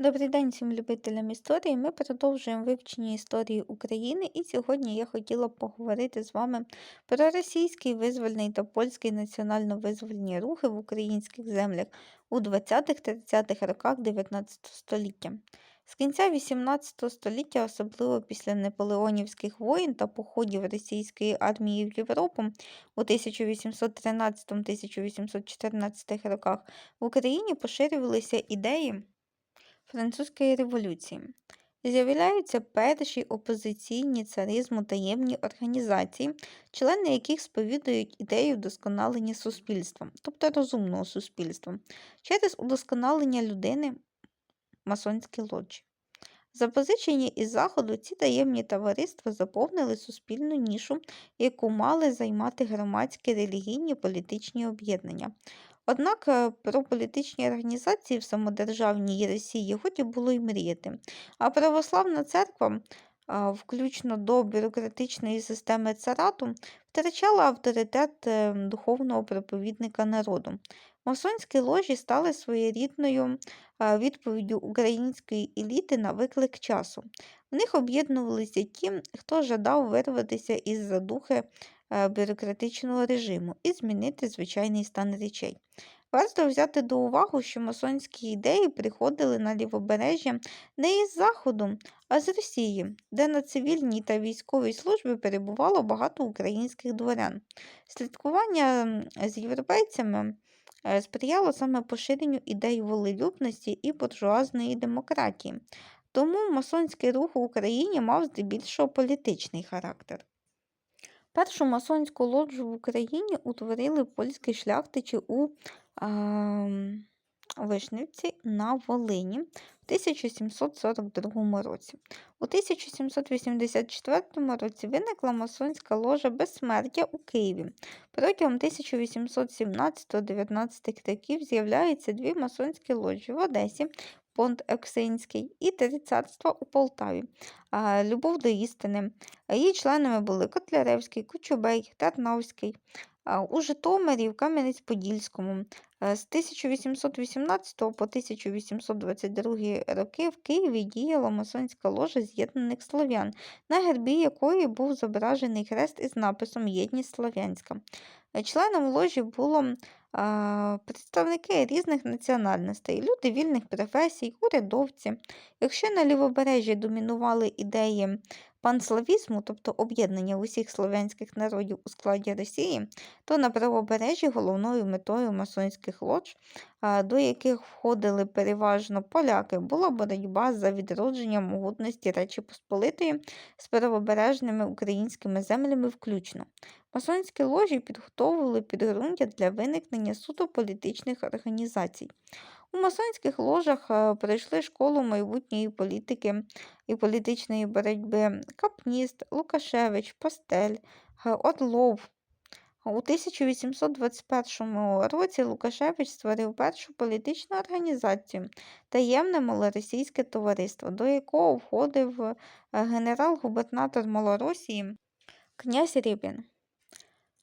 Добрий день всім любителям історії. Ми продовжуємо вивчення історії України, і сьогодні я хотіла поговорити з вами про російський визвольний та польський національно-визвольні рухи в українських землях у 20-30-х роках 19 століття. З кінця 18 століття, особливо після наполеонівських воєн та походів російської армії в Європу у 1813-1814 роках, в Україні поширювалися ідеї. Французької революції з'являються перші опозиційні царизму таємні організації, члени яких сповідують ідею вдосконалення суспільства, тобто розумного суспільства, через удосконалення людини масонські лоджі. Запозичені із Заходу, ці таємні товариства заповнили суспільну нішу, яку мали займати громадські релігійні політичні об'єднання. Однак е, про політичні організації в самодержавній Росії годі було й мріяти, а православна церква, включно до бюрократичної системи царату, втрачала авторитет е, духовного проповідника народу. Масонські ложі стали своєрідною відповіддю української еліти на виклик часу. В них об'єднувалися ті, хто жадав вирватися із задухи Е, бюрократичного режиму і змінити звичайний стан речей. Варто взяти до уваги, що масонські ідеї приходили на лівобережжя не із Заходу, а з Росії, де на цивільній та військовій службі перебувало багато українських дворян. Слідкування з європейцями е, сприяло саме поширенню ідей волелюбності і буржуазної демократії. Тому масонський рух в Україні мав здебільшого політичний характер. Першу масонську лоджу в Україні утворили польські шляхтичі у а, Вишнівці на Волині в 1742 році. У 1784 році виникла масонська ложа безсмертя у Києві. Протягом 1817-19 років з'являються дві масонські ложі в Одесі Понт Ексинський і Три царства у Полтаві. Любов до істини. Її членами були Котляревський, Кучубей, Тарнавський. У Житомирі в Кам'янець-Подільському. З 1818 по 1822 роки в Києві діяла масонська ложа з'єднаних слов'ян, на гербі якої був зображений хрест із написом Єдність Слов'янська. Членом ложі було представники різних національностей, люди вільних професій, урядовці. Якщо на лівобережжі домінували ідеї панславізму, тобто об'єднання усіх слов'янських народів у складі Росії, то на правобережжі головною метою масонських лодж, до яких входили переважно поляки, була боротьба за відродження могутності Речі Посполитої з правобережними українськими землями включно. Масонські ложі підготовували підґрунтя для виникнення суто політичних організацій. У масонських ложах е, пройшли школу майбутньої політики і політичної боротьби Капніст, Лукашевич, Пастель, е, Орлов. У 1821 році Лукашевич створив першу політичну організацію таємне малоросійське товариство, до якого входив е, генерал-губернатор Малоросії князь Рібін.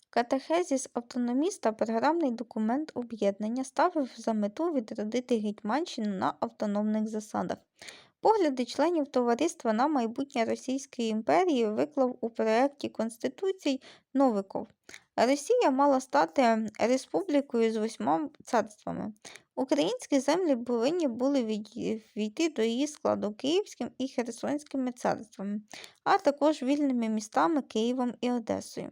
Катехезіс автономіста програмний документ об'єднання ставив за мету відродити Гетьманщину на автономних засадах. Погляди членів товариства на майбутнє Російської імперії виклав у проєкті Конституцій Новиков. Росія мала стати республікою з восьма царствами. Українські землі повинні були війти до її складу Київським і Херсонськими царствами, а також вільними містами Києвом і Одесою.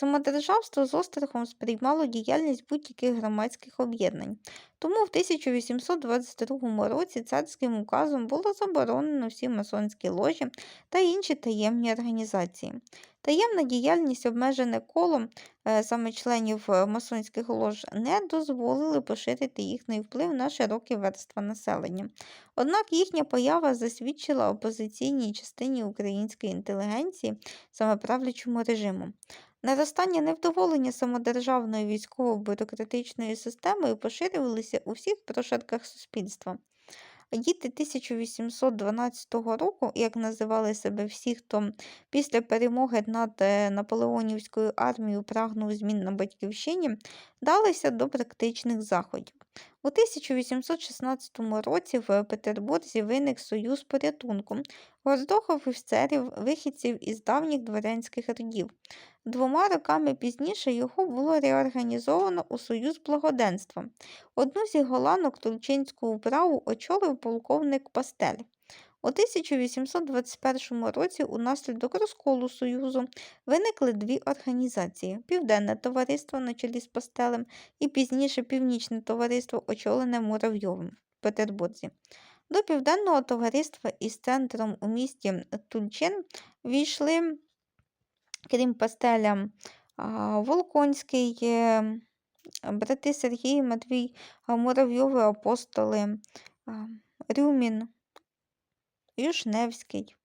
Самодержавство з острахом сприймало діяльність будь-яких громадських об'єднань, тому в 1822 році царським указом було заборонено всі масонські ложі та інші таємні організації. Таємна діяльність, обмежена колом е, саме членів е, масонських лож, не дозволили поширити їхній вплив на широкі верства населення. Однак їхня поява засвідчила опозиційній частині української інтелігенції саме правлячому режиму. Наростання невдоволення самодержавною військово-бюрократичною системою поширювалися у всіх прошарках суспільства. Діти 1812 року, як називали себе всі, хто після перемоги над е, Наполеонівською армією прагнув змін на батьківщині, далися до практичних заходів. У 1816 році в Петербурзі виник Союз порятунку гордих офіцерів, вихідців із давніх дворянських родів. Двома роками пізніше його було реорганізовано у Союз благоденства. Одну зі голанок Тульчинську управу очолив полковник Пастель. У 1821 році унаслідок розколу Союзу виникли дві організації: Південне товариство на чолі з Пастелем і пізніше Північне товариство, очолене Муравйовим в Петербурзі. До Південного товариства із центром у місті Тульчин війшли, крім Пастеля, Волконський, е, брати Сергій Матвій, Муравйови, апостоли, Рюмін, Юшневський.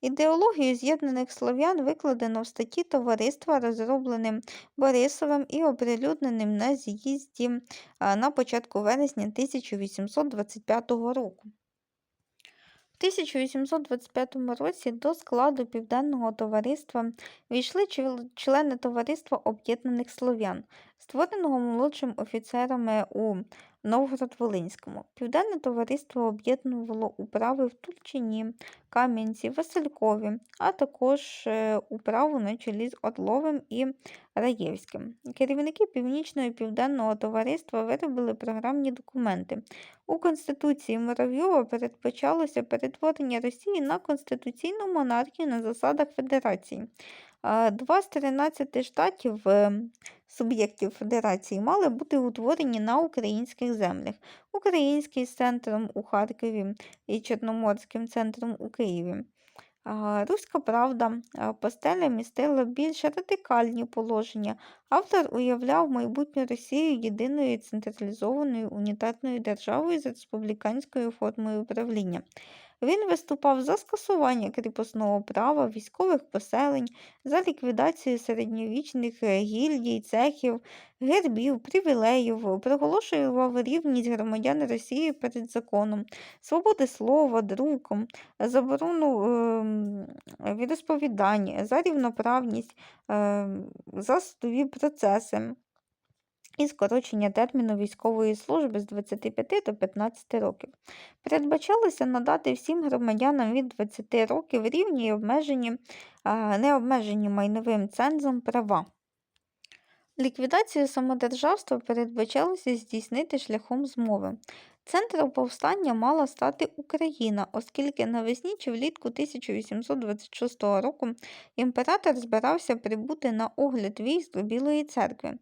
Ідеологію з'єднаних слов'ян викладено в статті товариства, розробленим Борисовим і оприлюдненим на з'їзді на початку вересня 1825 року. В 1825 році до складу Південного товариства війшли члени Товариства Об'єднаних Слов'ян, створеного молодшим офіцерами у Новгород-Волинському. Південне товариство об'єднувало управи в Тульчині, Кам'янці, Василькові, а також е, управу на чолі з Орловим і Раєвським. Керівники Північного і Південного товариства виробили програмні документи. У Конституції Муравйова передбачалося перетворення Росії на конституційну монархію на засадах федерації. Два з 13 штатів е, суб'єктів федерації мали бути утворені на українських землях. Український з центром у Харкові і Чорноморським центром у Києві. Руська правда а, Пастеля містила більш радикальні положення. Автор уявляв майбутню Росію єдиною централізованою унітарною державою з республіканською формою управління. Він виступав за скасування кріпосного права, військових поселень, за ліквідацію середньовічних е, гільдій, цехів, гербів, привілеїв, проголошував рівність громадян Росії перед законом, свободи слова, друком, заборону ем, відосповідань, за рівноправність, ем, за судові процеси. І скорочення терміну військової служби з 25 до 15 років. Передбачалося надати всім громадянам від 20 років рівні і обмежені, не майновим цензом права. Ліквідацію самодержавства передбачалося здійснити шляхом змови. Центром повстання мала стати Україна, оскільки навесні чи влітку 1826 року імператор збирався прибути на огляд військ до Білої церкви.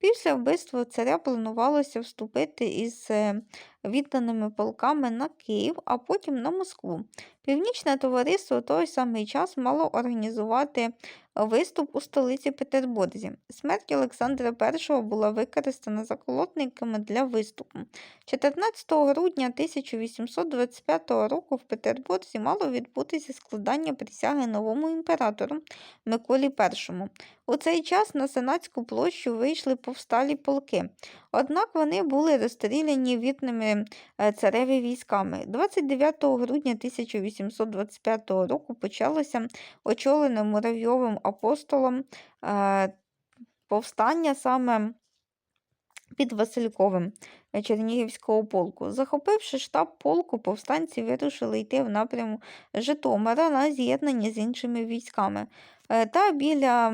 Після вбивства царя планувалося вступити із е, відданими полками на Київ, а потім на Москву. Північне товариство в той самий час мало організувати виступ у столиці Петербурзі. Смерть Олександра І була використана заколотниками для виступу. 14 грудня 1825 року в Петербурзі мало відбутися складання присяги новому імператору Миколі І. У цей час на Сенатську площу вийшли повсталі полки. Однак вони були розстріляні вірними е, цареві військами. 29 грудня 1825 року почалося очолене Муравйовим апостолом е, повстання саме під Васильковим е, Чернігівського полку. Захопивши штаб полку, повстанці вирушили йти в напряму Житомира на з'єднання з іншими військами. Е, Та біля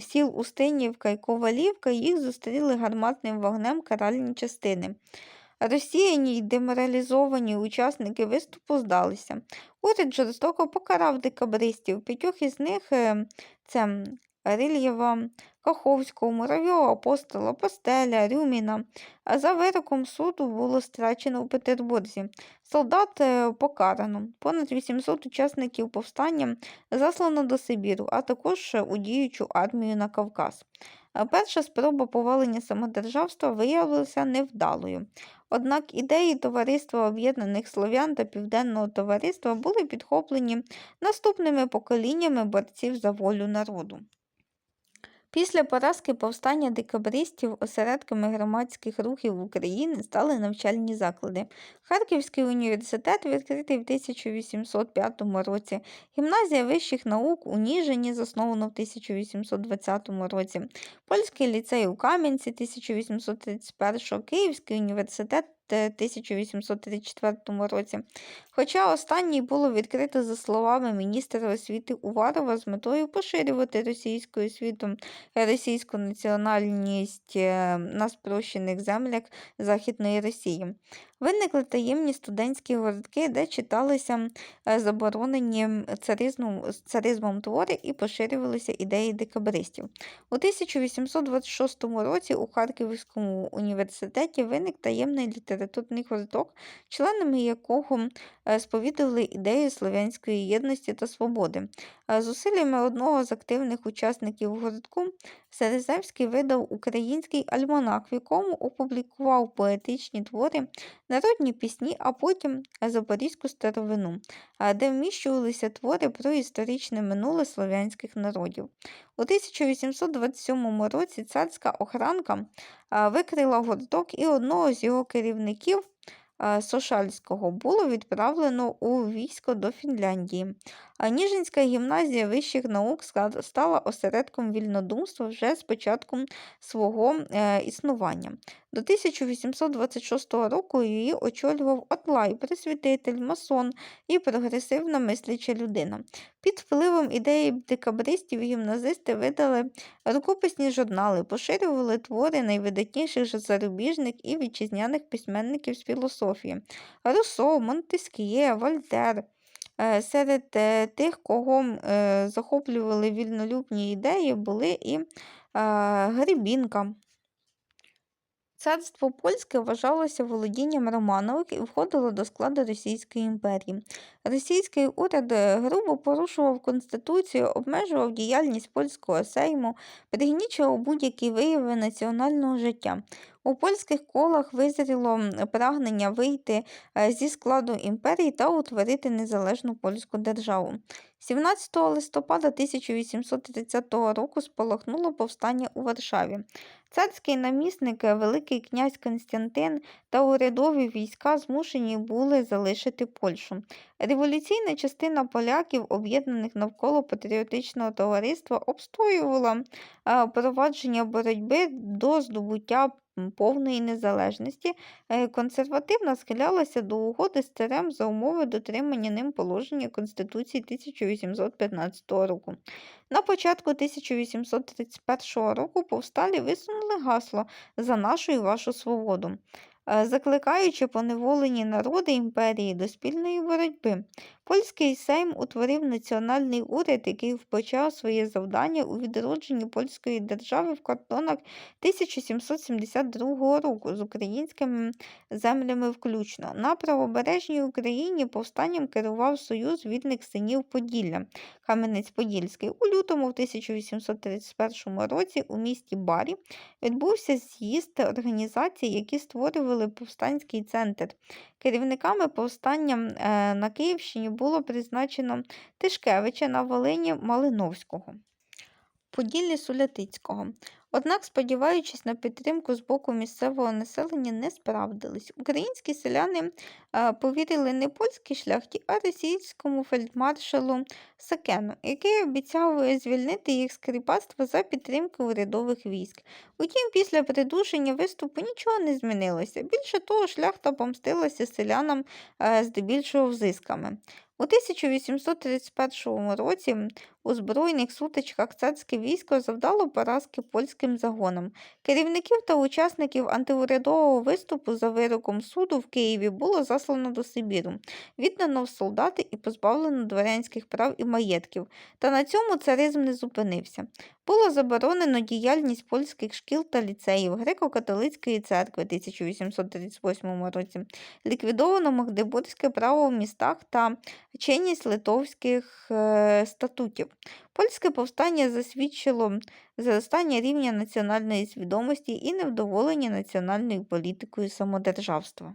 сіл Устинівка і Ковалівка їх зустріли гарматним вогнем каральні частини. Розсіяні й деморалізовані учасники виступу здалися. Уряд жорстоко покарав декабристів. П'ятьох із них е, це Рильєва, Каховського, Муравйова, Апостола, Пастеля, Рюміна. За вироком суду було страчено у Петербурзі. Солдат е, покарано. Понад 800 учасників повстання заслано до Сибіру, а також е, у діючу армію на Кавказ. Перша спроба повалення самодержавства виявилася невдалою. Однак ідеї Товариства Об'єднаних Слов'ян та Південного товариства були підхоплені наступними поколіннями борців за волю народу. Після поразки повстання декабристів осередками громадських рухів в Україні стали навчальні заклади. Харківський університет відкритий в 1805 році, гімназія вищих наук у Ніжині засновано в 1820 році, Польський ліцей у Кам'янці 1831, Київський університет 1834 році. Хоча останній було відкрито за словами міністра освіти Уварова з метою поширювати російську освіту, російську національність е, на спрощених землях Західної Росії. Виникли таємні студентські городки, де читалися е, заборонені царизмом, царизмом твори і поширювалися ідеї декабристів. У 1826 році у Харківському університеті виник таємний літературний городок, членами якого сповідували ідею слов'янської єдності та свободи. Зусиллями одного з активних учасників городку Серезевський видав український альманах, в якому опублікував поетичні твори, народні пісні, а потім Запорізьку старовину, де вміщувалися твори про історичне минуле слов'янських народів. У 1827 році царська охранка викрила городок і одного з його керівників. Сошальського було відправлено у військо до Фінляндії. Ніжинська гімназія вищих наук стала осередком вільнодумства вже з початком свого е, існування. До 1826 року її очолював Отлай, присвятитель, масон і прогресивна мисляча людина. Під впливом ідеї декабристів гімназисти видали рукописні журнали, поширювали твори найвидатніших зарубіжних і вітчизняних письменників з філософії Руссо, Монтескіє, Вольтер. Е, серед е, тих, кого е, захоплювали вільнолюбні ідеї, були і Гребінка. Царство польське вважалося володінням Романових і входило до складу Російської імперії. Російський уряд грубо порушував Конституцію, обмежував діяльність польського сейму, пригнічував будь-які вияви національного життя. У польських колах визріло прагнення вийти е, зі складу імперії та утворити незалежну польську державу. 17 листопада 1830 року спалахнуло повстання у Варшаві. Царський намісник, Великий князь Константин та урядові війська змушені були залишити Польщу. Революційна частина поляків, об'єднаних навколо патріотичного товариства, обстоювала е, провадження боротьби до здобуття повної незалежності, е, консервативна схилялася до угоди з царем за умови дотримання ним положення Конституції 1815 року. На початку 1831 року повсталі висунули гасло за нашу і вашу свободу. Е, закликаючи поневолені народи імперії до спільної боротьби. Польський Сейм утворив національний уряд, який впочав своє завдання у відродженні польської держави в кордонах 1772 року з українськими землями включно. На правобережній Україні повстанням керував Союз вільних синів Поділля Кам'янець-Подільський. У лютому в 1831 році у місті Барі відбувся з'їзд організацій, які створювали повстанський центр. Керівниками повстання е, на Київщині було призначено Тишкевича на Волині Малиновського. Поділлі Сулятицького. Однак, сподіваючись на підтримку з боку місцевого населення, не справдились. Українські селяни повірили не польській шляхті, а російському фельдмаршалу Сакену, який обіцяв звільнити їх з кріпацтва за підтримки урядових військ. Утім, після придушення виступу нічого не змінилося. Більше того, шляхта помстилася селянам здебільшого взисками. У 1831 році у збройних сутичках царське військо завдало поразки польським загонам. Керівників та учасників антиурядового виступу за вироком суду в Києві було заслано до Сибіру, віддано в солдати і позбавлено дворянських прав і маєтків. Та на цьому царизм не зупинився. Було заборонено діяльність польських шкіл та ліцеїв Греко-католицької церкви 1838 році, ліквідовано Магдебурзьке право в містах та чинність литовських е, статутів. Польське повстання засвідчило зростання рівня національної свідомості і невдоволення національною політикою самодержавства.